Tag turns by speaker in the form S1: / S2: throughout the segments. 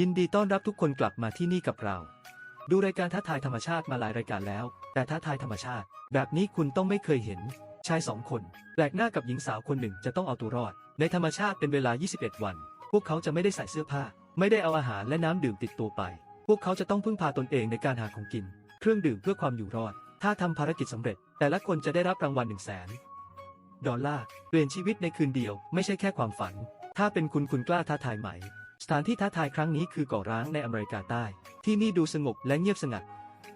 S1: ยินดีต้อนรับทุกคนกลับมาที่นี่กับเรา ดูรายการท้าทายธรรมชาติมาหลายรายการแล้ว แต่ท้าทายธรรมชาติ แบบนี้คุณต้องไม่เคยเห็น ชายสองคน แปลกหน้ากับหญิงสาวคนหนึ่งจะต้องเอาตัวรอด ในธรรมชาติเป็นเวลา 21 วัน พวกเขาจะไม่ได้ใส่เสื้อผ้า ไม่ได้เอาอาหารและน้ำดื่มติดตัวไป พวกเขาจะต้องพึ่งพาตนเองในการหาของกิน เครื่องดื่มเพื่อความอยู่รอด ถ้าทำภารกิจสำเร็จ แต่ละคนจะได้รับรางวัล1 0 0 0 0แสนดอลลาร์เปลี่ยนชีวิตในคืนเดียว ไม่ใช่แค่ความฝัน ถ้าเป็นคุณคุณกล้าท้าทายไหม สถานที่ท้าทายครั้งนี้คือเกาะร้างในอเมริกาใต้ ที่นี่ดูสงบและเงียบสงัด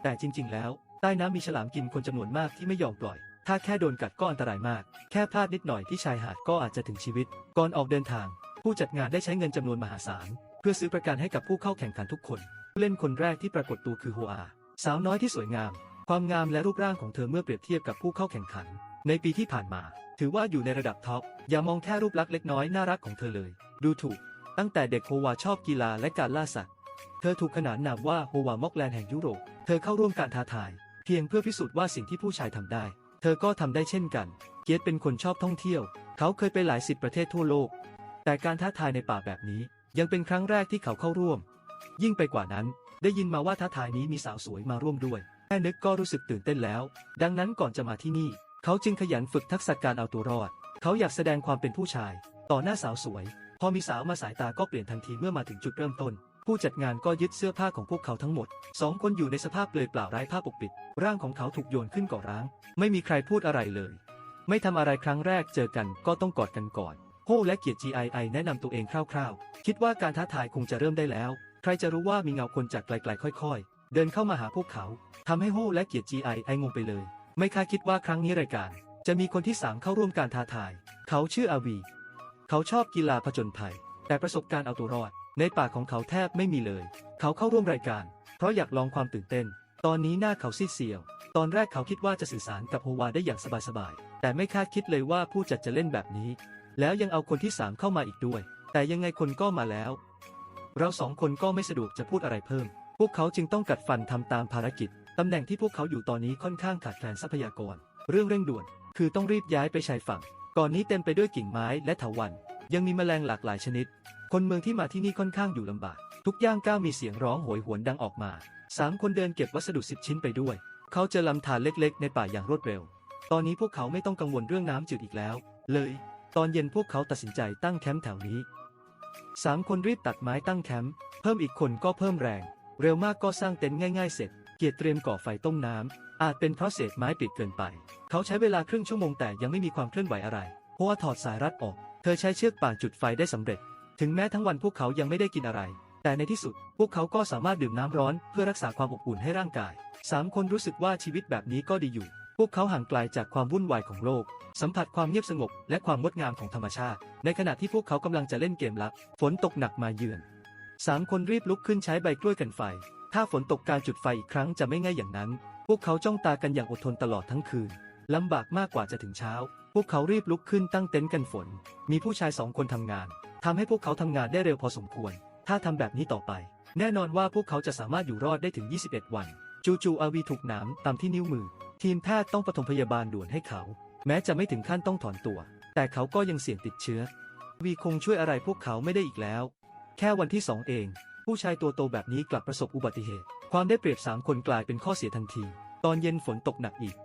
S1: แต่จริง ๆ แล้ว ใต้น้ำมีฉลามกินคนจำนวนมากที่ไม่ยอมปล่อย ถ้าแค่โดนกัดก็อันตรายมาก แค่พลาดนิดหน่อยที่ชายหาดก็อาจจะถึงชีวิต ก่อนออกเดินทาง ผู้จัดงานได้ใช้เงินจำนวนมหาศาล เพื่อซื้อประกันให้กับผู้เข้าแข่งขันทุกคน เล่นคนแรกที่ปรากฏตัวคือโฮอา สาวน้อยที่สวยงาม ความงามและรูปร่างของเธอเมื่อเปรียบเทียบกับผู้เข้าแข่งขัน ในปีที่ผ่านมา ถือว่าอยู่ในระดับท็อป อย่ามองแค่รูปลักษณ์เล็กน้อยน่ารักของเธอเลย ดูถูก ตั้งแต่เด็กโฮวาชอบกีฬาและการล่าสัตว์ เธอถูกขนานนามว่าโฮวามอกแลนแห่งยุโรป เธอเข้าร่วมการท้าทาย เพียงเพื่อพิสูจน์ว่าสิ่งที่ผู้ชายทำได้ เธอก็ทำได้เช่นกัน เกียรติเป็นคนชอบท่องเที่ยว เขาเคยไปหลายสิบประเทศทั่วโลก แต่การท้าทายในป่าแบบนี้ ยังเป็นครั้งแรกที่เขาเข้าร่วม ยิ่งไปกว่านั้น ได้ยินมาว่าท้าทายนี้มีสาวสวยมาร่วมด้วย แค่นึกก็รู้สึกตื่นเต้นแล้ว ดังนั้นก่อนจะมาที่นี่ เขาจึงขยันฝึกทักษะการเอาตัวรอด เขาอยากแสดงความเป็นผู้ชาย ต่อหน้าสาวสวย พอมีสาวมาสายตาก็เปลี่ยนทันทีเมื่อมาถึงจุดเริ่มต้น ผู้จัดงานก็ยึดเสื้อผ้าของพวกเขาทั้งหมดสองคนอยู่ในสภาพเปลือยเปล่าไร้ผ้าปกปิด ร่างของเขาถูกโยนขึ้นก่อร้าง ไม่มีใครพูดอะไรเลย ไม่ทำอะไรครั้งแรกเจอกันก็ต้องกอดกันก่อนโฮและเกียรติ GII แนะนำตัวเองคร่าวๆ คิดว่าการท้าทายคงจะเริ่มได้แล้ว ใครจะรู้ว่ามีเงาคนจากไกลๆค่อยๆ เดินเข้ามาหาพวกเขาทำให้โฮและเกียรติ GII งงไปเลย ไม่คาดคิดว่าครั้งนี้รายการ จะมีคนที่สามเข้าร่วมการท้าทาย เขาชื่ออาวี เขาชอบกีฬาผจญภัย แต่ประสบการณ์เอาตัวรอด ในป่ากของเขาแทบไม่มีเลย เขาเข้าร่วมรายการ เพราะอยากลองความตื่นเต้น ตอนนี้หน้าเขาซีดเซียว ตอนแรกเขาคิดว่าจะสื่อสารกับโฮวาได้อย่างสบายๆ แต่ไม่คาดคิดเลยว่าผู้จัดจะเล่นแบบนี้ แล้วยังเอาคนที่สามเข้ามาอีกด้วย แต่ยังไงคนก็มาแล้ว เราสองคนก็ไม่สะดวกจะพูดอะไรเพิ่ม พวกเขาจึงต้องกัดฟันทำตามภารกิจตำแหน่งที่พวกเขาอยู่ตอนนี้ค่อนข้างขาดแคลนทรัพยากร เรื่องเร่งด่วน คือต้องรีบย้ายไปชายฝั่ง ก่อนนี้เต็มไปด้วยกิ่งไม้และเถาวัลย์ยังมีแมลงหลากหลายชนิด คนเมืองที่มาที่นี่ค่อนข้างอยู่ลำบาก ทุกย่างก้าวมีเสียงร้องโหยหวนดังออกมาสามคนเดินเก็บวัสดุสิบชิ้นไปด้วย เขาเจอลำธารเล็กๆ ในป่าอย่างรวดเร็ว ตอนนี้พวกเขาไม่ต้องกังวลเรื่องน้ำจืดอีกแล้ว เลย ตอนเย็นพวกเขาตัดสินใจตั้งแคมป์แถวนี้สามคนรีบตัดไม้ตั้งแคมป์เพิ่มอีกคนก็เพิ่มแรง เร็วมากก็สร้างเต็นท์ง่าย ๆ เสร็จ เกียรติเตรียมก่อไฟต้มน้ำอาจเป็นเพราะเศษไม้ปิดเกินไป เขาใช้เวลาครึ่งชั่วโมงแต่ยังไม่มีความเคลื่อนไหวอะไร เพราะว่าถอดสายรัดออก เธอใช้เชือกป่านจุดไฟได้สำเร็จ ถึงแม้ทั้งวันพวกเขายังไม่ได้กินอะไร แต่ในที่สุด พวกเขาก็สามารถดื่มน้ำร้อนเพื่อรักษาความอบอุ่นให้ร่างกายสามคนรู้สึกว่าชีวิตแบบนี้ก็ดีอยู่ พวกเขาห่างไกลจากความวุ่นวายของโลก สัมผัสความเงียบสงบ และความงดงามของธรรมชาติ ในขณะที่พวกเขากำลังจะเล่นเกมลับ ฝนตกหนักมาเยือนสามคนรีบลุกขึ้นใช้ใบกล้วยกันไฟ ถ้าฝนตกการจุดไฟอีกครั้งจะไม่ง่ายอย่างนั้น พวกเขาจ้องตากันอย่างอดทนตลอดทั้งคืน ลำบากมากกว่าจะถึงเช้า พวกเขารีบลุกขึ้นตั้งเต็นท์กันฝน มีผู้ชายสองคนทำงาน ทำให้พวกเขาทำงานได้เร็วพอสมควร ถ้าทำแบบนี้ต่อไป แน่นอนว่าพวกเขาจะสามารถอยู่รอดได้ถึง 21 วัน จูๆอาวีถูกหนามตามที่นิ้วมือ ทีมแพทย์ต้องปฐมพยาบาลด่วนให้เขา แม้จะไม่ถึงขั้นต้องถอนตัว แต่เขาก็ยังเสี่ยงติดเชื้อ วีคงช่วยอะไรพวกเขาไม่ได้อีกแล้ว แค่วันที่สองเอง ผู้ชายตัวโตแบบนี้กลับประสบอุบัติเหตุ ความได้เปรียบสามคนกลายเป็นข้อเสียทันที ตอนเย็นฝนตกหนักอีก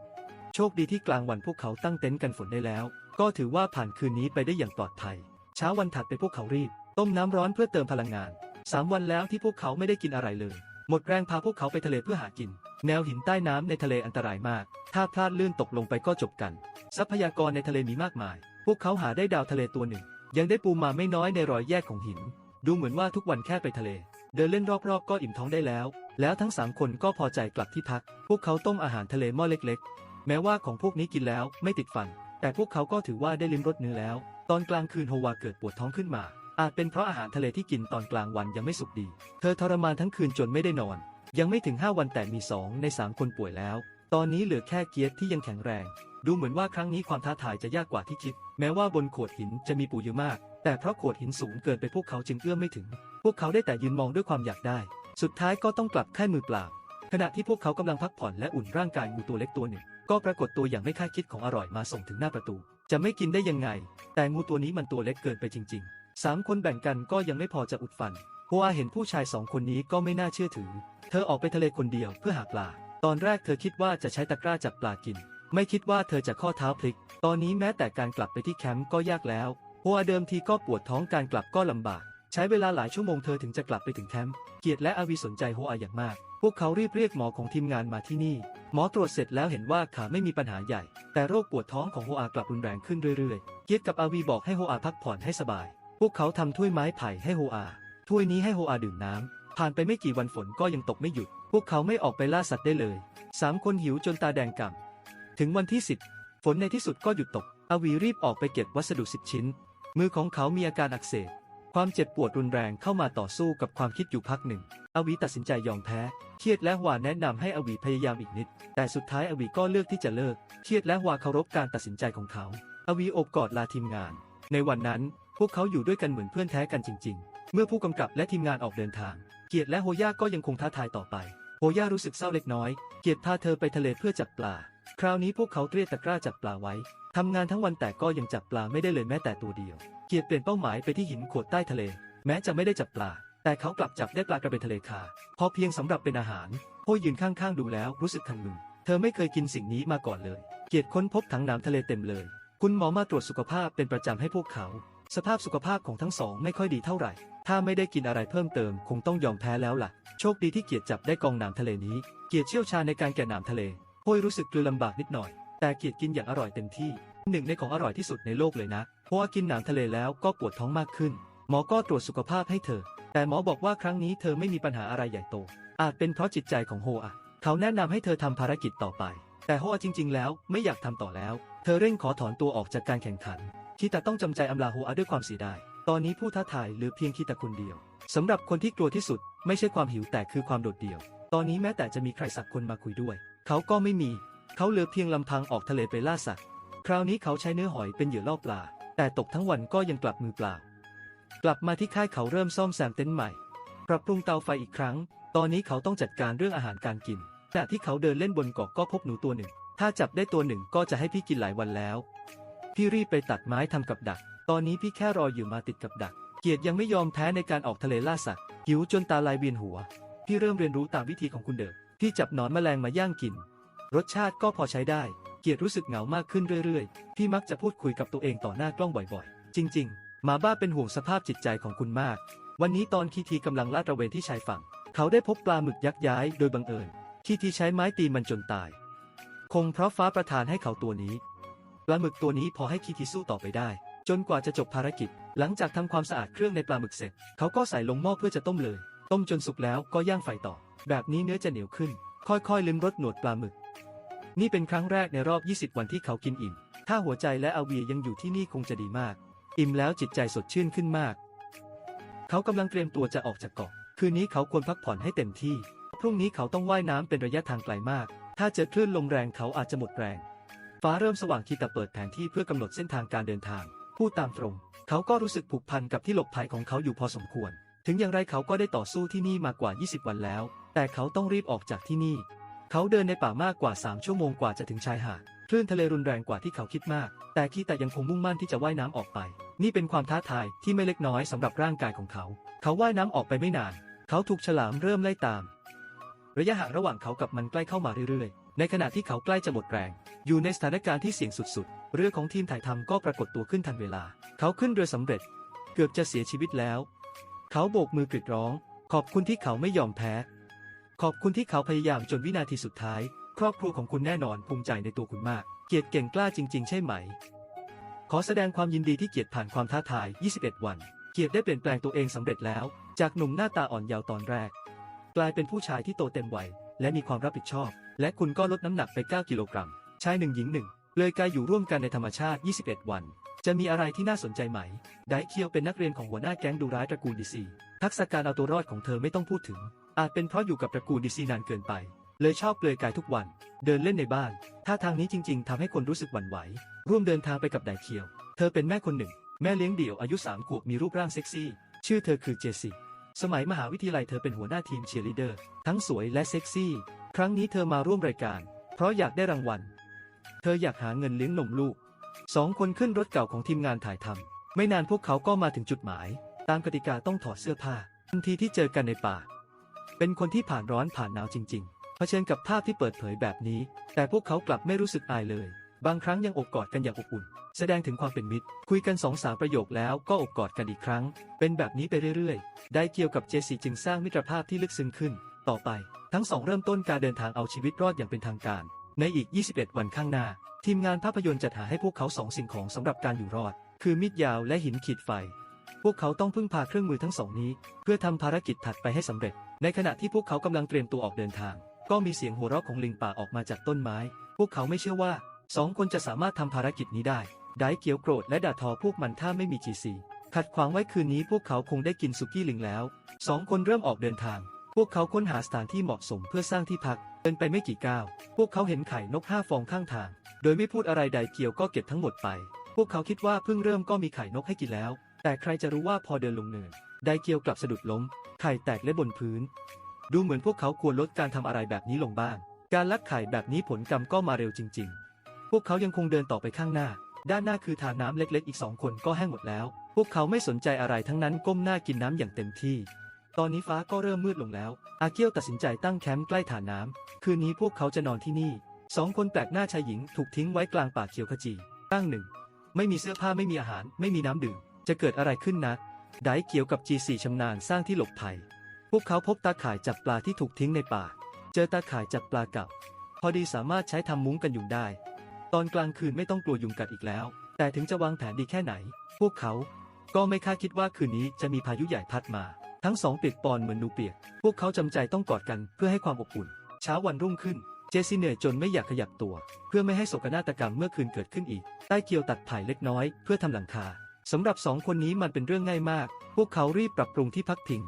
S1: โชคดีที่กลางวันพวกเขาตั้งเต็นท์กันฝนได้แล้ว ก็ถือว่าผ่านคืนนี้ไปได้อย่างปลอดภัย เช้าวันถัดไปพวกเขารีบ ต้มน้ำร้อนเพื่อเติมพลังงานสามวันแล้วที่พวกเขาไม่ได้กินอะไรเลย หมดแรงพาพวกเขาไปทะเลเพื่อหากิน แนวหินใต้น้ำในทะเลอันตรายมาก ถ้าพลาดลื่นตกลงไปก็จบกัน ทรัพยากรในทะเลมีมากมาย พวกเขาหาได้ดาวทะเลตัวหนึ่ง ยังได้ปูมาไม่น้อยในรอยแยกของหิน ดูเหมือนว่าทุกวันแค่ไปทะเล เดินเล่นรอบๆ ก็อิ่มท้องได้แล้ว แล้วทั้งสามคนก็พอใจกลับที่พัก พวกเขาต้มอาหารทะเลหม้อเล็กๆ แม้ว่าของพวกนี้กินแล้วไม่ติดฟัน แต่พวกเขาก็ถือว่าได้ลิ้มรสเนื้อแล้ว ตอนกลางคืนโฮวาเกิดปวดท้องขึ้นมา อาจเป็นเพราะอาหารทะเลที่กินตอนกลางวันยังไม่สุกดี เธอทรมานทั้งคืนจนไม่ได้นอน ยังไม่ถึง 5 วันแต่มี 2 ใน 3 คนป่วยแล้ว ตอนนี้เหลือแค่เกียรติที่ยังแข็งแรง ดูเหมือนว่าครั้งนี้ความท้าทายจะยากกว่าที่คิด แม้ว่าบนโขดหินจะมีปูเยอะมาก แต่เพราะโขดหินสูงเกินไปพวกเขาจึงเอื้อมไม่ถึง พวกเขาได้แต่ยืนมองด้วยความอยากได้ สุดท้ายก็ต้องกลับแค่มือเปล่าขณะที่พวกเขากำลังพักผ่อนและอุ่นร่างกายงูตัวเล็กตัวหนึ่ง ก็ปรากฏตัวอย่างไม่คาดคิดของอร่อยมาส่งถึงหน้าประตู จะไม่กินได้ยังไง แต่งูตัวนี้มันตัวเล็กเกินไปจริงๆสามคนแบ่งกันก็ยังไม่พอจะอุดฟันฮอาเห็นผู้ชายสองคนนี้ก็ไม่น่าเชื่อถือ เธอออกไปทะเลคนเดียวเพื่อหาปลา ตอนแรกเธอคิดว่าจะใช้ตะกร้าจับปลากิน ไม่คิดว่าเธอจะข้อเท้าพลิก ตอนนี้แม้แต่การกลับไปที่แคมป์ก็ยากแล้วฮอาเดิมทีก็ปวดท้องการกลับก็ลำบาก ใช้เวลาหลายชั่วโมงเธอถึงจะกลับไปถึงแคมป์ เกียรติและอาวีสนใจโฮอาอย่างมาก พวกเขารีบเรียกหมอของทีมงานมาที่นี่ หมอตรวจเสร็จแล้วเห็นว่าขาไม่มีปัญหาใหญ่ แต่โรคปวดท้องของโฮอากลับรุนแรงขึ้นเรื่อยๆ เกียรติกับอาวีบอกให้โฮอาพักผ่อนให้สบาย พวกเขาทำถ้วยไม้ไผ่ให้โฮอา ถ้วยนี้ให้โฮอาดื่มน้ำผ่านไปไม่กี่วันฝนก็ยังตกไม่หยุด พวกเขาไม่ออกไปล่าสัตว์ได้เลย สามคนหิวจนตาแดงก่ำถึงวันที่สิบฝนในที่สุดก็หยุดตก อาวีรีบออกไปเก็บวัสดุสิบชิ้น มือของเขามีอาการอักเสบ ความเจ็บปวดรุนแรงเข้ามาต่อสู้กับความคิดอยู่พักหนึ่ง อวีตัดสินใจยอมแพ้ เครียดและหวาแนะนำให้อวีพยายามอีกนิด แต่สุดท้ายอวีก็เลือกที่จะเลิก เครียดและหวาเคารพการตัดสินใจของเขา อวีโอบกอดลาทีมงาน ในวันนั้นพวกเขาอยู่ด้วยกันเหมือนเพื่อนแท้กันจริง ๆ เมื่อผู้กำกับและทีมงานออกเดินทาง เกียรติและโฮย่าก็ยังคงท้าทายต่อไป โฮย่ารู้สึกเศร้าเล็กน้อย เกียรติพาเธอไปทะเลเพื่อจับปลา คราวนี้พวกเขาเตรียมตะกร้าจับปลาไว้ทำงานทั้งวันแต่ก็ยังจับปลาไม่ได้เลยแม้แต่ตัวเดียว เกียรติเปลี่ยนเป้าหมายไปที่หินโขดใต้ทะเล แม้จะไม่ได้จับปลา แต่เขากลับจับได้ปลากระเบนทะเลคาพอเพียงสำหรับเป็นอาหารโฮยืนข้างๆดูแล้วรู้สึกคันมือเธอไม่เคยกินสิ่งนี้มาก่อนเลย เกียรติค้นพบถังน้ำทะเลเต็มเลย คุณหมอมาตรวจสุขภาพเป็นประจำให้พวกเขา สภาพสุขภาพของทั้งสองไม่ค่อยดีเท่าไหร่ ถ้าไม่ได้กินอะไรเพิ่มเติมคงต้องยอมแพ้แล้วล่ะ โชคดีที่เกียรติจับได้กองน้ำทะเลนี้ เกียรติเชี่ยวชาญในการแกะน้ำทะเลโฮยรู้สึกกลืนลำบากนิดหน่อย แต่เกียรติกินอย่างอร่อยเต็มที่ หนึ่งในของอร่อยที่สุดในโลกเลยนะ ราะว่ากินหนังทะเลแล้วก็ปวดท้องมากขึ้น หมอก็ตรวจสุขภาพให้เธอ แต่หมอบอกว่าครั้งนี้เธอไม่มีปัญหาอะไรใหญ่โต อาจเป็นเพราะจิตใจของโฮอะเขาแนะนำให้เธอทำภารกิจต่อไป แต่โฮอะจริง ๆ แล้วไม่อยากทำต่อแล้ว เธอเร่งขอถอนตัวออกจากการแข่งขันคิตาต้องจำใจอำลาโฮอะด้วยความเสียดาย ตอนนี้ผู้ท้าทายเหลือเพียงคิตาคนเดียว สำหรับคนที่กลัวที่สุด ไม่ใช่ความหิวแต่คือความโดดเดี่ยว ตอนนี้แม้แต่จะมีใครสักคนมาคุยด้วย เขาก็ไม่มี เขาเหลือเพียงลำพังออกทะเลไปล่าสัตว์ คราวนี้เขาใช้เนื้อหอยเป็นเหยื่อล่อปลา แต่ตกทั้งวันก็ยังกลับมือเปล่า กลับมาที่ค่ายเขาเริ่มซ่อมแซมเต็นท์ใหม่ ปรับปรุงเตาไฟอีกครั้ง ตอนนี้เขาต้องจัดการเรื่องอาหารการกินขณะที่เขาเดินเล่นบนเกาะก็พบหนูตัวหนึ่ง ถ้าจับได้ตัวหนึ่งก็จะให้พี่กินหลายวันแล้ว พี่รีบไปตัดไม้ทำกับดัก ตอนนี้พี่แค่รออยู่มาติดกับดัก เกียรติยังไม่ยอมแพ้ในการออกทะเลล่าสัตว์ หิวจนตาลายเวียนหัว พี่เริ่มเรียนรู้ตามวิธีของคุณเดิมพี่จับหนอนแมลงมาย่างกิน รสชาติก็พอใช้ได้ เกียรติรู้สึกเหงามากขึ้นเรื่อยๆ พี่มักจะพูดคุยกับตัวเองต่อหน้ากล้องบ่อยๆ จริงๆหมาบ้าเป็นห่วงสภาพจิตใจของคุณมาก วันนี้ตอนคีทีกำลังลาดตระเวนที่ชายฝั่ง เขาได้พบปลาหมึกยักษ์ย้ายโดยบังเอิญ คีทีใช้ไม้ตีมันจนตาย คงเพราะฟ้าประทานให้เขาตัวนี้ ปลาหมึกตัวนี้พอให้คีทีสู้ต่อไปได้ จนกว่าจะจบภารกิจ หลังจากทำความสะอาดเครื่องในปลาหมึกเสร็จ เขาก็ใส่ลงหม้อเพื่อจะต้มเลย ต้มจนสุกแล้วก็ย่างไฟต่อ แบบนี้เนื้อจะเหนียวขึ้น ค่อยๆลิ้มรสหนวดปลาหมึก นี่เป็นครั้งแรกในรอบ 20 วันที่เขากินอิ่ม ถ้าหัวใจและอาเวียยังอยู่ที่นี่คงจะดีมาก อิ่มแล้วจิตใจสดชื่นขึ้นมาก เขากำลังเตรียมตัวจะออกจากเกาะ คืนนี้เขาควรพักผ่อนให้เต็มที่ พรุ่งนี้เขาต้องว่ายน้ำเป็นระยะทางไกลมาก ถ้าเจอคลื่นลมแรงเขาอาจจะหมดแรง ฟ้าเริ่มสว่างคีตาเปิดแผนที่เพื่อกำหนดเส้นทางการเดินทาง พูดตามตรง เขาก็รู้สึกผูกพันกับที่หลบภัยของเขาอยู่พอสมควร ถึงอย่างไรเขาก็ได้ต่อสู้ที่นี่มากว่า 20 วันแล้ว แต่เขาต้องรีบออกจากที่นี่ เขาเดินในป่ามากกว่า 3 ชั่วโมงกว่าจะถึงชายหาดคลื่นทะเลรุนแรงกว่าที่เขาคิดมาก แต่คีแตายังคงมุ่งมั่นที่จะว่ายน้ำออกไป นี่เป็นความท้าทายที่ไม่เล็กน้อยสำหรับร่างกายของเขา เขาว่ายน้ำออกไปไม่นาน เขาถูกฉลามเริ่มไล่ตาม ระยะห่างระหว่างเขากับมันใกล้เข้ามาเรื่อยๆ ในขณะที่เขาใกล้จะหมดแรง อยู่ในสถานการณ์ที่เสี่ยงสุดๆ เรือของทีมถ่ายทำก็ปรากฏตัวขึ้นทันเวลา เขาขึ้นเรือสำเร็จ เกือบจะเสียชีวิตแล้ว เขาโบกมือกรีดร้อง ขอบคุณที่เขาไม่ยอมแพ้ ขอบคุณที่เขาพยายามจนวินาทีสุดท้าย ครอบครัวของคุณแน่นอนภูมิใจในตัวคุณมาก เกียรติเก่งกล้าจริง ๆ ใช่ไหม ขอแสดงความยินดีที่เกียรติผ่านความท้าทาย 21 วัน เกียรติได้เปลี่ยนแปลงตัวเองสำเร็จแล้ว จากหนุ่มหน้าตาอ่อนเยาว์ตอนแรก กลายเป็นผู้ชายที่โตเต็มวัยและมีความรับผิดชอบ และคุณก็ลดน้ำหนักไป 9 กิโลกรัมชายหนึ่งหญิงหนึ่งเลยกายอยู่ร่วมกันในธรรมชาติ 21 วัน จะมีอะไรที่น่าสนใจไหม ไดเคียวเป็นนักเรียนของหัวหน้าแก๊งดูร้ายตระกูลดีซี ทักษะการเอาตัวรอดของเธอไม่ต้องพูดถึง อาจเป็นเพราะอยู่กับตระกูลดีซีนานเกินไป เลยชอบเปลือยกายทุกวัน เดินเล่นในบ้านถ้าทางนี้จริง ๆทำให้คนรู้สึกหวั่นไหว ร่วมเดินทางไปกับไดเคียว เธอเป็นแม่คนหนึ่ง แม่เลี้ยงเดี่ยวอายุ3ขวบมีรูปร่างเซ็กซี่ ชื่อเธอคือเจสซี่สมัยมหาวิทยาลัยเธอเป็นหัวหน้าทีมเชียร์ลีเดอร์ ทั้งสวยและเซ็กซี่ ครั้งนี้เธอมาร่วมรายการ เพราะอยากได้รางวัล เธออยากหาเงินเลี้ยงนมลูกสองคนขึ้นรถเก่าของทีมงานถ่ายทำไม่นานพวกเขาก็มาถึงจุดหมาย ตามกติกาต้องถอดเสื้อผ้าทันทีที่เจอกันในป่า เป็นคนที่ผ่านร้อนผ่านหนาวจริง ๆ เผชิญกับภาพที่เปิดเผยแบบนี้ แต่พวกเขากลับไม่รู้สึกอายเลย บางครั้งยังอบกอดกันอย่างอบอุ่น แสดงถึงความเป็นมิตร คุยกันสองสามประโยคแล้วก็อบกอดกันอีกครั้ง เป็นแบบนี้ไปเรื่อยๆ ได้เกี่ยวกับเจสซี่จึงสร้างมิตรภาพที่ลึกซึ้งขึ้น ต่อไป ทั้งสองเริ่มต้นการเดินทางเอาชีวิตรอดอย่างเป็นทางการ ในอีก 21 วันข้างหน้า ทีมงานภาพยนตร์จัดหาให้พวกเขาสองสิ่งของสำหรับการอยู่รอด คือมีดยาวและหินขีดไฟ พวกเขาต้องพึ่งพาเครื่องมือทั้งสองนี้ เพื่อทำภารกิจถัดไปให้สำเร็จ ในขณะที่พวกเขากำลังเตรียมตัวออกเดินทาง ก็มีเสียงหัวเราะของลิงป่าออกมาจากต้นไม้ พวกเขาไม่เชื่อว่าสองคนจะสามารถทำภารกิจนี้ได้ ได้เกียวโกรธและด่าทอพวกมันถ้าไม่มีจีซีขัดขวางไว้คืนนี้พวกเขาคงได้กินสุกี้ลิงแล้ว สองคนเริ่มออกเดินทาง พวกเขาค้นหาสถานที่เหมาะสมเพื่อสร้างที่พัก เดินไปไม่กี่ก้าว พวกเขาเห็นไข่นกห้าฟองข้างทาง โดยไม่พูดอะไรใดเกียวก็เก็บทั้งหมดไป พวกเขาคิดว่าเพิ่งเริ่มก็มีไข่นกให้กินแล้ว แต่ใครจะรู้ว่าพอเดินลงเนิน ไดเกียวกลับสะดุดล้ม ไข่แตกและบนพื้น ดูเหมือนพวกเขาควรลดการทำอะไรแบบนี้ลงบ้าง การลักไข่แบบนี้ผลกรรมก็มาเร็วจริง ๆ พวกเขายังคงเดินต่อไปข้างหน้า ด้านหน้าคือทาน้ำเล็กๆ อีกสองคนก็แห้งหมดแล้ว พวกเขาไม่สนใจอะไรทั้งนั้นก้มหน้ากินน้ำอย่างเต็มที่ ตอนนี้ฟ้าก็เริ่มมืดลงแล้ว อาเกียวตัดสินใจตั้งแคมป์ใกล้ฐานน้ำคืนนี้พวกเขาจะนอนที่นี่สองคนแปลกหน้าชายหญิงถูกทิ้งไว้กลางป่าเขียวขจีตั้งหนึ่ง ไม่มีเสื้อผ้าไม่มีอาหาร ไม่มีน้ำดื่ม จะเกิดอะไรขึ้นนะ ไดเกี่ยวกับ G4 ชำนาญสร้างที่หลบภัย พวกเขาพบตาข่ายจับปลาที่ถูกทิ้งในป่า เจอตาข่ายจับปลาก่าพอดีสามารถใช้ทำมุ้งกันยุงได้ ตอนกลางคืนไม่ต้องกลัวยุงกัดอีกแล้ว แต่ถึงจะวางแผนดีแค่ไหน พวกเขาก็ไม่คาดคิดว่าคืนนี้จะมีพายุใหญ่พัดมา ทั้งสองเปียกปอนเหมือนนูเปียก พวกเขาจำใจต้องกอดกันเพื่อให้ความอบอุ่น เช้าวันรุ่งขึ้น เจสซี่เหนื่อยจนไม่อยากขยับตัว เพื่อไม่ให้โศกนาฏกรรมเมื่อคืนเกิดขึ้นอีก ใต้เกียวตัดไผ่เล็กน้อย เพื่อทำหลังคา สำหรับสองคนนี้มันเป็นเรื่องง่ายมาก พวกเขารีบปรับปรุงที่พักพิง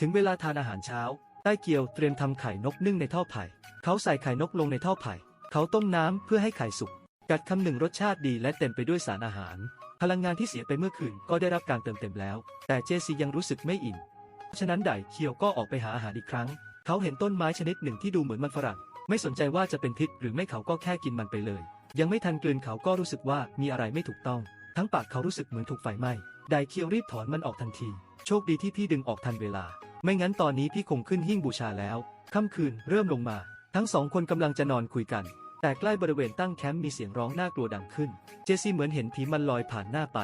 S1: ถึงเวลาทานอาหารเช้า ใต้เกียวเตรียมทำไข่นกนึ่งในท่อไผ่ เขาใส่ไข่นกลงในท่อไผ่ เขาต้มน้ำเพื่อให้ไข่สุก กัดคำหนึ่งรสชาติดีและเต็มไปด้วยสารอาหาร พลังงานที่เสียไปเมื่อคืนก็ได้รับการเติมเต็มแล้ว แต่เจซียังรู้สึกไม่อิ่ม ฉะนั้นไดเคียวก็ออกไปหาอาหารอีกครั้ง เขาเห็นต้นไม้ชนิดหนึ่งที่ดูเหมือนมันฝรั่ง ไม่สนใจว่าจะเป็นพิษหรือไม่เขาก็แค่กินมันไปเลย ยังไม่ทันกลืนเขาก็รู้สึกว่ามีอะไรไม่ถูกต้อง ทั้งปากเขารู้สึกเหมือนถูกไฟไหม้ ไดเคียวรีบถอนมันออกทันที โชคดีที่พี่ดึงออกทันเวลา ไม่งั้นตอนนี้พี่คงขึ้นหิ้งบูชาแล้ว ค่ำคืนเริ่มลงมา ทั้งสองคนกำลังจะนอนคุยกัน แต่ใกล้บริเวณตั้งแคมป์มีเสียงร้องน่ากลัวดังขึ้น เจสซี่เหมือนเห็นผีมันลอยผ่านหน้าไป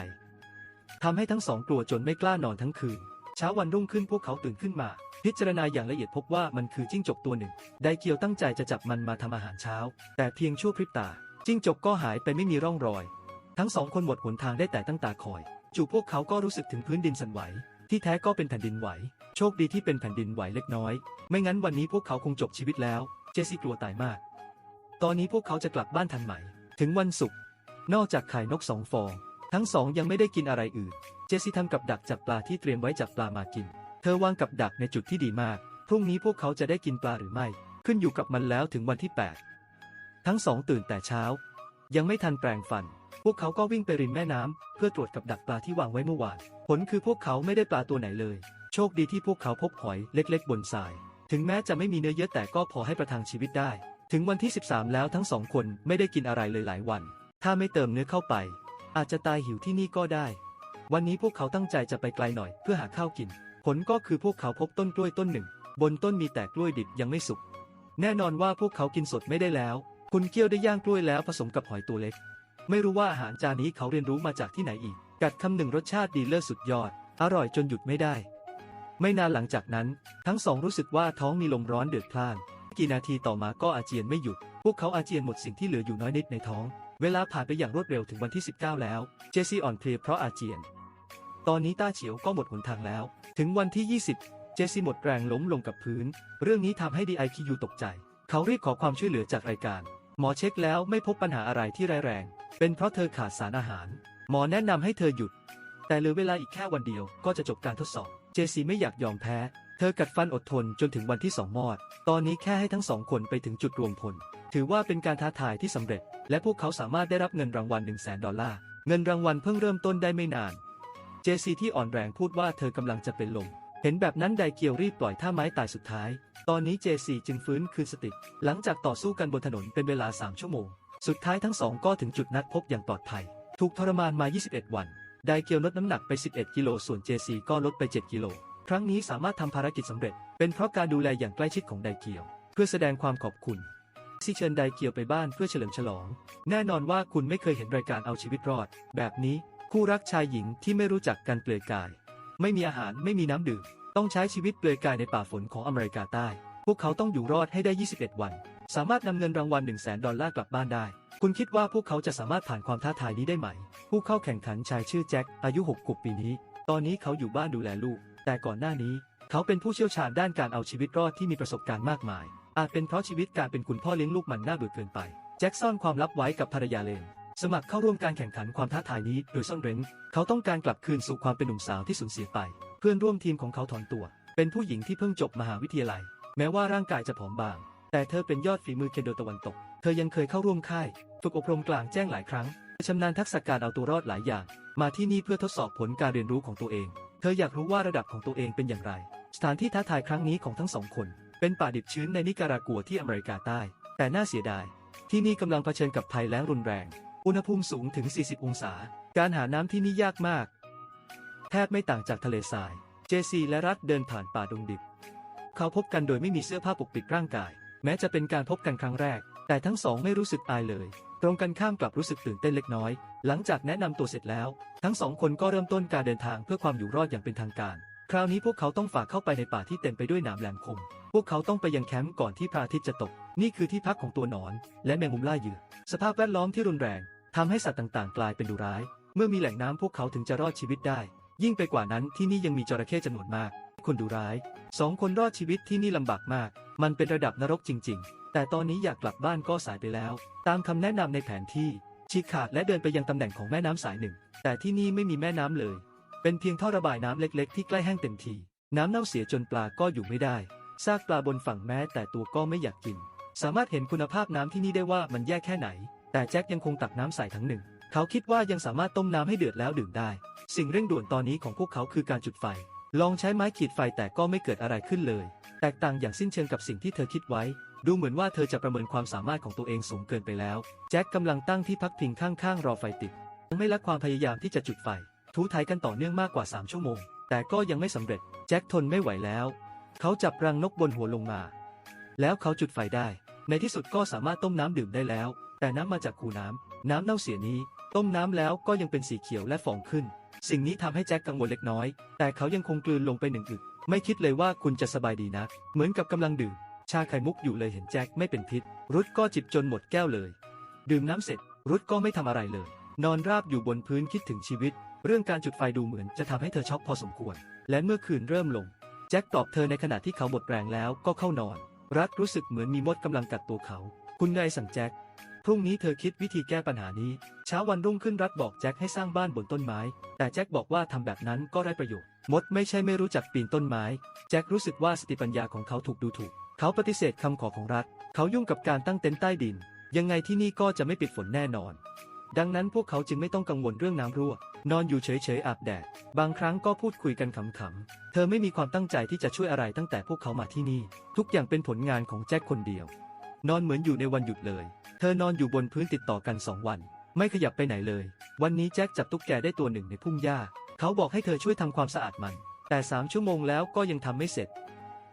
S1: ทำให้ทั้งสองกลัวจนไม่กล้านอนทั้งคืน เช้าวันรุ่งขึ้นพวกเขาตื่นขึ้นมา พิจารณาอย่างละเอียดพบว่ามันคือจิ้งจกตัวหนึ่ง ไดเกียวตั้งใจจะจับมันมาทำอาหารเช้า แต่เพียงชั่วพริบตา จิ้งจกก็หายไปไม่มีร่องรอย ทั้งสองคนหมดหนทางได้แต่ตั้งตาคอย จู่พวกเขาก็รู้สึกถึงพื้นดินสั่นไหว ที่แท้ก็เป็นแผ่นดินไหว โชคดีที่เป็นแผ่นดินไหวเล็กน้อย ไม่งั้นวันนี้พวกเขาคงจบชีวิตแล้ว เจสซี่กลัวตายมาก ตอนนี้พวกเขาจะกลับบ้านทันไหม ถึงวันศุกร์ นอกจากไข่นกสองฟอง ทั้งสองยังไม่ได้กินอะไรอื่น เจสซี่ทำกับดักจับปลาที่เตรียมไว้จับปลามากิน เธอวางกับดักในจุดที่ดีมาก พรุ่งนี้พวกเขาจะได้กินปลาหรือไม่ ขึ้นอยู่กับมันแล้วถึงวันที่ 8 ทั้งสองตื่นแต่เช้า ยังไม่ทันแปรงฟัน พวกเขาก็วิ่งไปริมแม่น้ำเพื่อตรวจกับดักปลาที่วางไว้เมื่อวาน ผลคือพวกเขาไม่ได้ปลาตัวไหนเลย โชคดีที่พวกเขาพบหอยเล็ก ๆ บนทราย ถึงแม้จะไม่มีเนื้อเยอะแต่ก็พอให้ประทังชีวิตได้ ถึงวันที่ 13 แล้วทั้งสองคนไม่ได้กินอะไรเลยหลายวัน ถ้าไม่เติมเนื้อเข้าไป อาจจะตายหิวที่นี่ก็ได้ วันนี้พวกเขาตั้งใจจะไปไกลหน่อยเพื่อหาข้าวกิน ผลก็คือพวกเขาพบต้นกล้วยต้นหนึ่ง บนต้นมีแต่กล้วยดิบยังไม่สุก แน่นอนว่าพวกเขากินสดไม่ได้แล้ว คุณเกี้ยวได้ย่างกล้วยแล้วผสมกับหอยตัวเล็ก ไม่รู้ว่าอาหารจานนี้เขาเรียนรู้มาจากที่ไหนอีก กัดคำหนึ่งรสชาติดีเลิศสุดยอด อร่อยจนหยุดไม่ได้ ไม่นานหลังจากนั้น ทั้งสองรู้สึกว่าท้องมีลมร้อนเดือดพล่าน กี่นาทีต่อมาก็อาเจียนไม่หยุด พวกเขาอาเจียนหมดสิ่งที่เหลืออยู่น้อยนิดในท้อง เวลาผ่านไปอย่างรวดเร็วถึงวันที่ 19 แล้ว เจสซี่อ่อนเพลียเพราะอาเจียน ตอนนี้ต้าเฉียวก็หมดหนทางแล้ว ถึงวันที่ 20 เจสซี่หมดแรงล้มลงกับพื้น เรื่องนี้ทำให้ดีไอคิวตกใจ เขารีบขอความช่วยเหลือจากรายการ หมอเช็คแล้วไม่พบปัญหาอะไรที่ร้ายแรง เป็นเพราะเธอขาดสารอาหาร หมอแนะนำให้เธอหยุด แต่เหลือเวลาอีกแค่วันเดียวก็จะจบการทดสอบ เจสซี่ไม่อยากยอมแพ้ เธอกัดฟันอดทนจนถึงวันที่สองมอด ตอนนี้แค่ให้ทั้งสองคนไปถึงจุดรวมพล ถือว่าเป็นการท้าทายที่สำเร็จ และพวกเขาสามารถได้รับเงินรางวัล1 0 0 0 0แสนดอลลาร์ เงินรางวัลเพิ่งเริ่มต้นได้ไม่นาน เจซีที่อ่อนแรงพูดว่าเธอกำลังจะเป็นลม เห็นแบบนั้นไดเกียวรีบปล่อยท่าไม้ตายสุดท้าย ตอนนี้เจซีจึงฟื้นคืนสติ หลังจากต่อสู้กันบนถนนเป็นเวลา3ชั่วโมง สุดท้ายทั้งสองก็ถึงจุดนัดพบอย่างปลอดภัย ถูกทรมานมา 21 วัน ไดเกียวลดน้ำหนักไป 11 กิโล ส่วนเจซีก็ลดไป 7 กิโล ครั้งนี้สามารถทำภารกิจสำเร็จ เป็นเพราะการดูแลอย่างใกล้ชิดของไดเกียว เพื่อแสดงความขอบคุณที่เชิญไดเกียวไปบ้านเพื่อเฉลิมฉลอง แน่นอนว่าคุณไม่เคยเห็นรายการเอาชีวิตรอด แบบนี้คู่รักชายหญิงที่ไม่รู้จักกันเปลือยกาย ไม่มีอาหารไม่มีน้ำดื่ม ต้องใช้ชีวิตเปลือยกายในป่าฝนของอเมริกาใต้ พวกเขาต้องอยู่รอดให้ได้ 21 วัน สามารถนำเงินรางวัล 1 0 0 0 0แดอลลาร์กลับบ้านได้ คุณคิดว่าพวกเขาจะสามารถผ่านความท้าทายนี้ได้ไหม ผู้เข้าแข่งขันชายชื่อแจ็คอายุ6ขวบปีนี้ ตอนนี้เขาอยู่บ้านดูแลลูก แต่ก่อนหน้านี้ เขาเป็นผู้เชี่ยวชาญด้านการเอาชีวิตรอดที่มีประสบการณ์มากมาย อาจเป็นเพราะชีวิตการเป็นคุณพ่อเลี้ยงลูกมันน่าเบื่อเกินไป แจ็คซ่อนความลับไว้กับภรรยาเลนสมัครเข้าร่วมการแข่งขันความท้าทายนี้โดยซ่อนเร้น เขาต้องการกลับคืนสู่ความเป็นหนุ่มสาวที่สูญเสียไป เพื่อนร่วมทีมของเขาถอนตัว เป็นผู้หญิงที่เพิ่งจบมหาวิทยาลัย แม้ว่าร่างกายจะผอมบาง แต่เธอเป็นยอดฝีมือเคนโดตะวันตก เธอยังเคยเข้าร่วมค่าย ฝึกอบรมกลางแจ้งหลายครั้งชำนาญทักษะการเอาตัวรอดหลายอย่าง มาที่นี่เพื่อทดสอบผลการเรียนรู้ของตัวเอง เธออยากรู้ว่าระดับของตัวเองเป็นอย่างไร สถานที่ท้าทายครั้งนี้ของทั้งสองคน เป็นป่าดิบชื้นในนิการากัวที่อเมริกาใต้ แต่น่าเสียดาย ที่นี่กำลังเผชิญกับภัยแล้งรุนแรง อุณหภูมิสูงถึง 40 องศา การหาน้ำที่นี่ยากมาก แทบไม่ต่างจากทะเลทราย เจซีและรัฐเดินผ่านป่าดงดิบ เขาพบกันโดยไม่มีเสื้อผ้าปกปิดร่างกาย แม้จะเป็นการพบกันครั้งแรก แต่ทั้งสองไม่รู้สึกอายเลย ตรงกันข้ามกลับรู้สึกตื่นเต้นเล็กน้อย หลังจากแนะนำตัวเสร็จแล้ว ทั้งสองคนก็เริ่มต้นการเดินทางเพื่อความอยู่รอดอย่างเป็นทางการ คราวนี้พวกเขาต้องฝ่าเข้าไปในป่าที่เต็มไปด้วยหนามแหลมคม พวกเขาต้องไปยังแคมป์ก่อนที่พระอาทิตย์จะตก นี่คือที่พักของตัวหนอน และแมงมุมล่าเหยื่อ สภาพแวดล้อมที่รุนแรงทำให้สัตว์ต่างๆ กลายเป็นดุร้าย เมื่อมีแหล่งน้ำพวกเขาถึงจะรอดชีวิตได้ ยิ่งไปกว่านั้นที่นี่ยังมีจระเข้จำนวนมาก คนดุร้ายสองคนรอดชีวิตที่นี่ลำบากมาก มันเป็นระดับนรกจริง ๆ แต่ตอนนี้อยากกลับบ้านก็สายไปแล้ว ตามคำแนะนำในแผนที่ฉีกขาดและเดินไปยังตำแหน่งของแม่น้ำสายหนึ่ง แต่ที่นี่ไม่มีแม่น้ำเลย เป็นเพียงท่อระบายน้ำเล็ก ๆ ที่ใกล้แห้งเต็มที น้ำเน่าเสียจนปลาก็อยู่ไม่ได้ซากปลาบนฝั่งแม้แต่ตัวก็ไม่อยากกิน สามารถเห็นคุณภาพน้ำที่นี่ได้ว่ามันแย่แค่ไหน แต่แจ็คยังคงตักน้ำใส่ทั้งหนึ่ง เขาคิดว่ายังสามารถต้มน้ำให้เดือดแล้วดื่มได้ สิ่งเร่งด่วนตอนนี้ของพวกเขาคือการจุดไฟ ลองใช้ไม้ขีดไฟแต่ก็ไม่เกิดอะไรขึ้นเลย แตกต่างอย่างสิ้นเชิงกับสิ่งที่เธอคิดไว้ ดูเหมือนว่าเธอจะประเมินความสามารถของตัวเองสูงเกินไปแล้ว แจ็คกำลังตั้งที่พักพิงข้างๆ รอไฟติด ไม่ละความพยายามที่จะจุดไฟ ทูไทยกันต่อเนื่องมากกว่า 3 ชั่วโมง แต่ก็ยังไม่สำเร็จ แจ็คทนไม่ไหวแล้ว เขาจับรังนกบนหัวลงมา แล้วเขาจุดไฟได้ ในที่สุดก็สามารถต้มน้ำดื่มได้แล้ว แต่น้ำมาจากคูน้ำน้ำเน่าเสียนี้ ต้มน้ำแล้วก็ยังเป็นสีเขียวและฟองขึ้น สิ่งนี้ทำให้แจ็คกังวลเล็กน้อย แต่เขายังคงกลืนลงไปหนึ่งอึก ไม่คิดเลยว่าคุณจะสบายดีนะเหมือนกับกำลังดื่ม ชาไข่มุกอยู่เลยเห็นแจ็คไม่เป็นพิษ รุดก็จิบจนหมดแก้วเลย ดื่มน้ำเสร็จ รุดก็ไม่ทำอะไรเลย นอนราบอยู่บนพื้นคิดถึงชีวิต เรื่องการจุดไฟดูเหมือนจะทำให้เธอช็อกพอสมควร และเมื่อคืนเริ่มลง แจ็คตอบเธอในขณะที่เขาหมดแรงแล้วก็เข้านอน รัฐรู้สึกเหมือนมีมดกำลังกัดตัวเขา คุณนายสั่งแจ็ค พรุ่งนี้เธอคิดวิธีแก้ปัญหานี้ เช้าวันรุ่งขึ้นรัฐบอกแจ็คให้สร้างบ้านบนต้นไม้ แต่แจ็คบอกว่าทำแบบนั้นก็ไร้ประโยชน์ มดไม่ใช่ไม่รู้จักปีนต้นไม้ แจ็ครู้สึกว่าสติปัญญาของเขาถูกดูถูก เขาปฏิเสธคำขอของรัฐ เขายุ่งกับการตั้งเต็นท์ใต้ดิน ยังไงที่นี่ก็จะไม่ปิดฝนแน่นอน ดังนั้นพวกเขาจึงไม่ต้องกังวลเรื่องน้ำรั่ว นอนอยู่เฉยๆอาบแดด บางครั้งก็พูดคุยกันขำๆ เธอไม่มีความตั้งใจที่จะช่วยอะไรตั้งแต่พวกเขามาที่นี่ ทุกอย่างเป็นผลงานของแจ็คคนเดียว นอนเหมือนอยู่ในวันหยุดเลย เธอนอนอยู่บนพื้นติดต่อกันสองวัน ไม่ขยับไปไหนเลย วันนี้แจ็คจับตุ๊กแกได้ตัวหนึ่งในพุ่มหญ้า เขาบอกให้เธอช่วยทำความสะอาดมัน แต่สามชั่วโมงแล้วก็ยังทำไม่เสร็จ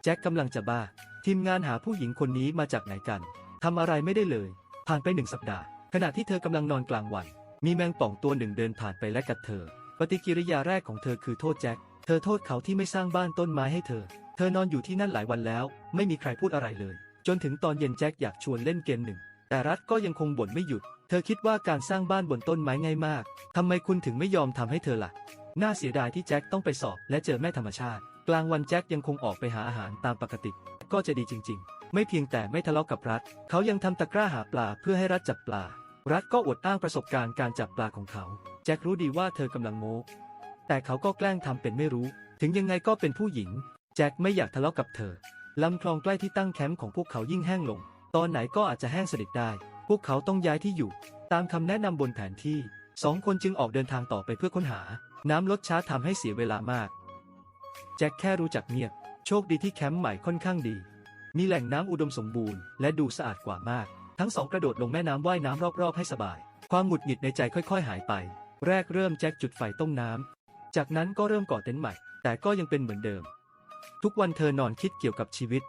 S1: แจ็คกำลังจะบ้า ทีมงานหาผู้หญิงคนนี้มาจากไหนกันทำอะไรไม่ได้เลย ผ่านไปหนึ่งสัปดาห์ ขณะที่เธอกำลังนอนกลางวัน มีแมงป่องตัวหนึ่งเดินผ่านไปและกัดเธอ ปฏิกิริยาแรกของเธอคือโทษแจ็ค เธอโทษเขาที่ไม่สร้างบ้านต้นไม้ให้เธอ เธอนอนอยู่ที่นั่นหลายวันแล้ว ไม่มีใครพูดอะไรเลย จนถึงตอนเย็นแจ็คอยากชวนเล่นเกมหนึ่ง แต่รัฐก็ยังคงบ่นไม่หยุด เธอคิดว่าการสร้างบ้านบนต้นไม้ง่ายมากทำไมคุณถึงไม่ยอมทำให้เธอล่ะ น่าเสียดายที่แจ็คต้องไปสอบและเจอแม่ธรรมชาติ กลางวันแจ็คยังคงออกไปหาอาหารตามปกติ ก็จะดีจริง ๆ ไม่เพียงแต่ไม่ทะเลาะกับรัฐ เขายังทำตะกร้าหาปลาเพื่อให้รัฐจับปลา รัฐก็อวดอ้างประสบการณ์การจับปลาของเขา แจ็ครู้ดีว่าเธอกำลังโม้แต่เขาก็แกล้งทำเป็นไม่รู้ ถึงยังไงก็เป็นผู้หญิง แจ็คไม่อยากทะเลาะกับเธอ ลำคลองใกล้ที่ตั้งแคมป์ของพวกเขายิ่งแห้งลง ตอนไหนก็อาจจะแห้งสนิทได้ พวกเขาต้องย้ายที่อยู่ ตามคำแนะนำบนแผนที่สองคนจึงออกเดินทางต่อไปเพื่อค้นหา น้ำลดช้าทำให้เสียเวลามาก แจ็คแค่รู้จักเงียบ โชคดีที่แคมป์ใหม่ค่อนข้างดี มีแหล่งน้ำอุดมสมบูรณ์และดูสะอาดกว่ามาก ทั้งสองกระโดดลงแม่น้ำว่ายน้ำรอบๆให้สบาย ความหงุดหงิดในใจค่อย ๆ หายไป แรกเริ่มแจ็คจุดไฟต้มน้ำ จากนั้นก็เริ่มก่อเต็นท์ใหม่ แต่ก็ยังเป็นเหมือนเดิม ทุกวันเธอนอนคิดเกี่ยวกับชีวิต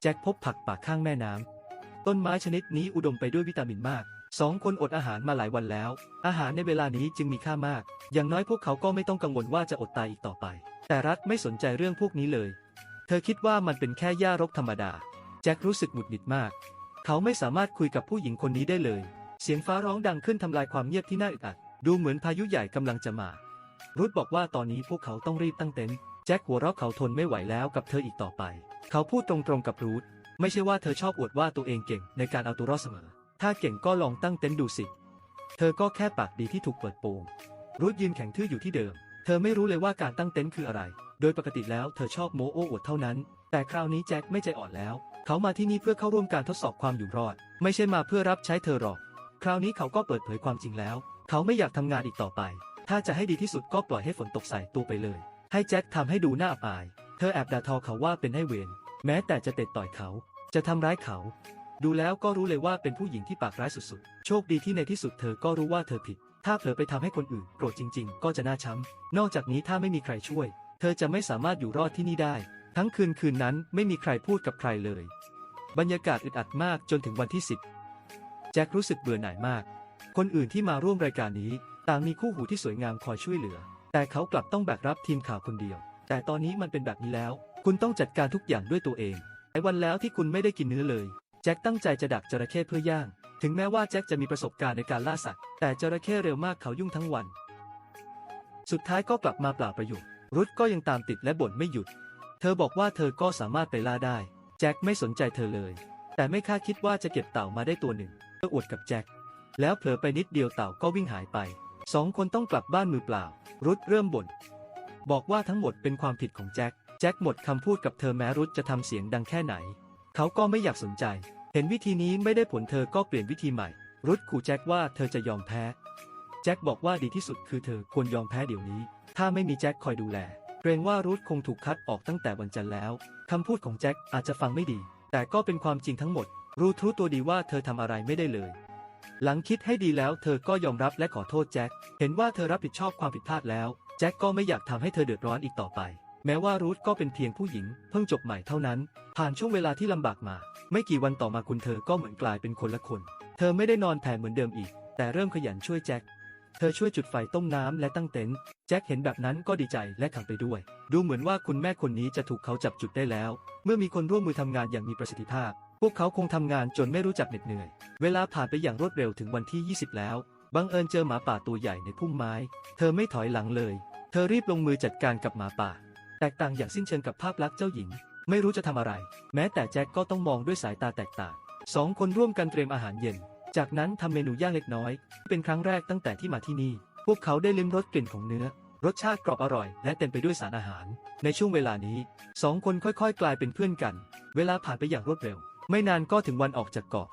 S1: แจ็คพบผักป่าข้างแม่น้ำ ต้นไม้ชนิดนี้อุดมไปด้วยวิตามินมาก สองคนอดอาหารมาหลายวันแล้ว อาหารในเวลานี้จึงมีค่ามาก อย่างน้อยพวกเขาก็ไม่ต้องกังวลว่าจะอดตายอีกต่อไป แต่รัฐไม่สนใจเรื่องพวกนี้เลย เธอคิดว่ามันเป็นแค่หญ้ารกธรรมดา แจ็ครู้สึกหงุดหงิดมาก เขาไม่สามารถคุยกับผู้หญิงคนนี้ได้เลย เสียงฟ้าร้องดังขึ้นทำลายความเงียบที่น่าอึดอัด ดูเหมือนพายุใหญ่กำลังจะมา รุธบอกว่าตอนนี้พวกเขาต้องรีบตั้งเต็นท์ แจ็คหัวเราะเขาทนไม่ไหวแล้วกับเธออีกต่อไป เขาพูดตรงๆกับรูธไม่ใช่ว่าเธอชอบอวดว่าตัวเองเก่งในการเอาตัวรอดเสมอ ถ้าเก่งก็ลองตั้งเต็นท์ดูสิ เธอก็แค่ปากดีที่ถูกเปิดโปง รูธยืนแข็งทื่ออยู่ที่เดิม เธอไม่รู้เลยว่าการตั้งเต็นท์คืออะไร โดยปกติแล้วเธอชอบโม้โอ้อวดเท่านั้น แต่คราวนี้แจ็คไม่ใจอ่อนแล้ว เขามาที่นี่เพื่อเข้าร่วมการทดสอบความอยู่รอด ไม่ใช่มาเพื่อรับใช้เธอหรอก คราวนี้เขาก็เปิดเผยความจริงแล้ว เขาไม่อยากทำงานอีกต่อไป ถ้าจะให้ดีที่สุดก็ปล่อยให้ฝนตกใส่ตัวไปเลย ให้แจ็คทำให้ดูน่าอับอาย เธอแอบด่าทอเขาว่าเป็นให้เวร แม้แต่จะเตะต่อยเขา จะทำร้ายเขา ดูแล้วก็รู้เลยว่าเป็นผู้หญิงที่ปากร้ายสุดๆ โชคดีที่ในที่สุดเธอก็รู้ว่าเธอผิด ถ้าเผลอไปทำให้คนอื่นโกรธจริง ๆ ก็จะน่าช้ำ นอกจากนี้ถ้าไม่มีใครช่วย เธอจะไม่สามารถอยู่รอดที่นี่ได้ ทั้งคืนคืนนั้นไม่มีใครพูดกับใครเลย บรรยากาศอึดอัดมากจนถึงวันที่ 10 แจ็ครู้สึกเบื่อหน่ายมาก คนอื่นที่มาร่วมรายการนี้ ต่างมีคู่หูที่สวยงามคอยช่วยเหลือ แต่เขากลับต้องแบกรับทีมข่าวคนเดียว แต่ตอนนี้มันเป็นแบบนี้แล้ว คุณต้องจัดการทุกอย่างด้วยตัวเองไอ้วันแล้วที่คุณไม่ได้กินเนื้อเลย แจ็คตั้งใจจะดักจระเข้เพื่อย่าง ถึงแม้ว่าแจ็คจะมีประสบการณ์ในการล่าสัตว์ แต่จระเข้เร็วมากเขายุ่งทั้งวัน สุดท้ายก็กลับมาเปล่าประโยชน์ รุธก็ยังตามติดและบ่นไม่หยุด เธอบอกว่าเธอก็สามารถไปล่าได้ แจ็คไม่สนใจเธอเลย แต่ไม่คาดคิดว่าจะเก็บเต่ามาได้ตัวหนึ่งเธออวดกับแจ็ค แล้วเผลอไปนิดเดียวเต่าก็วิ่งหายไป สองคนต้องกลับบ้านมือเปล่า รุธเริ่มบ่น บอกว่าทั้งหมดเป็นความผิดของแจ็ค แจ็คหมดคำพูดกับเธอแม้รุธจะทำเสียงดังแค่ไหน เขาก็ไม่อยากสนใจ เห็นวิธีนี้ไม่ได้ผลเธอก็เปลี่ยนวิธีใหม่ รุธขู่แจ็คว่าเธอจะยอมแพ้ แจ็คบอกว่าดีที่สุดคือเธอควรยอมแพ้เดี๋ยวนี้ ถ้าไม่มีแจ็คคอยดูแล เกรงว่ารุธคงถูกคัดออกตั้งแต่วันจันทร์แล้ว คำพูดของแจ็คอาจจะฟังไม่ดี แต่ก็เป็นความจริงทั้งหมด รู้ทุกตัวดีว่าเธอทำอะไรไม่ได้เลย หลังคิดให้ดีแล้วเธอก็ยอมรับและขอโทษแจ็ค เห็นว่าเธอรับผิดชอบความผิดพลาดแล้ว แจ็คก็ไม่อยากทำให้เธอเดือดร้อนอีกต่อไป แม้ว่ารูธก็เป็นเพียงผู้หญิง เพิ่งจบใหม่เท่านั้น ผ่านช่วงเวลาที่ลำบากมา ไม่กี่วันต่อมาคุณเธอก็เหมือนกลายเป็นคนละคน เธอไม่ได้นอนแผ่เหมือนเดิมอีก แต่เริ่มขยันช่วยแจ็ค เธอช่วยจุดไฟต้มน้ำและตั้งเต็นท์ แจ็คเห็นแบบนั้นก็ดีใจและขำไปด้วย ดูเหมือนว่าคุณแม่คนนี้จะถูกเขาจับจุดได้แล้ว เมื่อมีคนร่วมมือทำงานอย่างมีประสิทธิภาพ วกเขาคงทำงานจนไม่รู้จักเหน็ดเหนื่อย เวลาผ่านไปอย่างรวดเร็วถึงวันที่ 20 แล้ว บังเอิญเจอหมาป่าตัวใหญ่ในพุ่มไม้ เธอไม่ถอยหลังเลย เธอรีบลงมือจัดการกับหมาป่า แตกต่างอย่างสิ้นเชิงกับภาพลักษณ์เจ้าหญิง ไม่รู้จะทำอะไร แม้แต่แจ็คก็ต้องมองด้วยสายตาแตกต่าง สองคนร่วมกันเตรียมอาหารเย็น จากนั้นทำเมนูย่างเล็กน้อย เป็นครั้งแรกตั้งแต่ที่มาที่นี่ พวกเขาได้ลิ้มรสกลิ่นของเนื้อ รสชาติกรอบอร่อย และเต็มไปด้วยสารอาหาร ในช่วงเวลานี้สองคนค่อยๆ กลายเป็นเพื่อนกัน เวลาผ่านไปอย่างรวดเร็ว ไม่นานก็ถึงวันออกจากเกาะ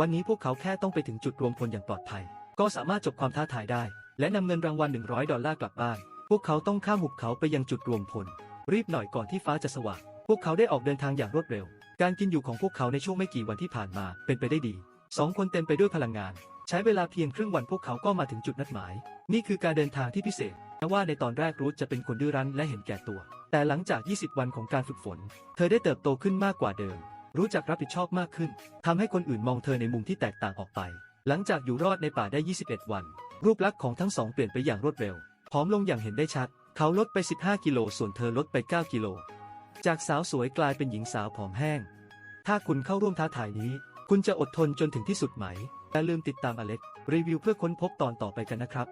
S1: วันนี้พวกเขาแค่ต้องไปถึงจุดรวมพลอย่างปลอดภัย ก็สามารถจบความท้าทายได้ และนำเงินรางวัล 100 ดอลลาร์กลับบ้าน พวกเขาต้องข้ามหุบเขาไปยังจุดรวมพล รีบหน่อยก่อนที่ฟ้าจะสว่าง พวกเขาได้ออกเดินทางอย่างรวดเร็ว การกินอยู่ของพวกเขาในช่วงไม่กี่วันที่ผ่านมาเป็นไปได้ดี สองคนเต็มไปด้วยพลังงาน ใช้เวลาเพียงครึ่งวันพวกเขาก็มาถึงจุดนัดหมาย นี่คือการเดินทางที่พิเศษแม้ว่าในตอนแรกรูทจะเป็นคนดื้อรั้นและเห็นแก่ตัว แต่หลังจาก 20 วันของการฝึกฝน เธอได้เติบโตขึ้นมากกว่าเดิม รู้จักรับผิดชอบมากขึ้นทำให้คนอื่นมองเธอในมุมที่แตกต่างออกไป หลังจากอยู่รอดในป่าได้ 21 วัน รูปลักษณ์ของทั้งสองเปลี่ยนไปอย่างรวดเร็วผอมลงอย่างเห็นได้ชัด เขาลดไป 15 กิโล ส่วนเธอลดไป 9 กิโล จากสาวสวยกลายเป็นหญิงสาวผอมแห้ง ถ้าคุณเข้าร่วมท้าทายนี้ คุณจะอดทนจนถึงที่สุดไหมอย่าลืมติดตามอเล็กรีวิวเพื่อค้นพบตอนต่อไปกันนะครับ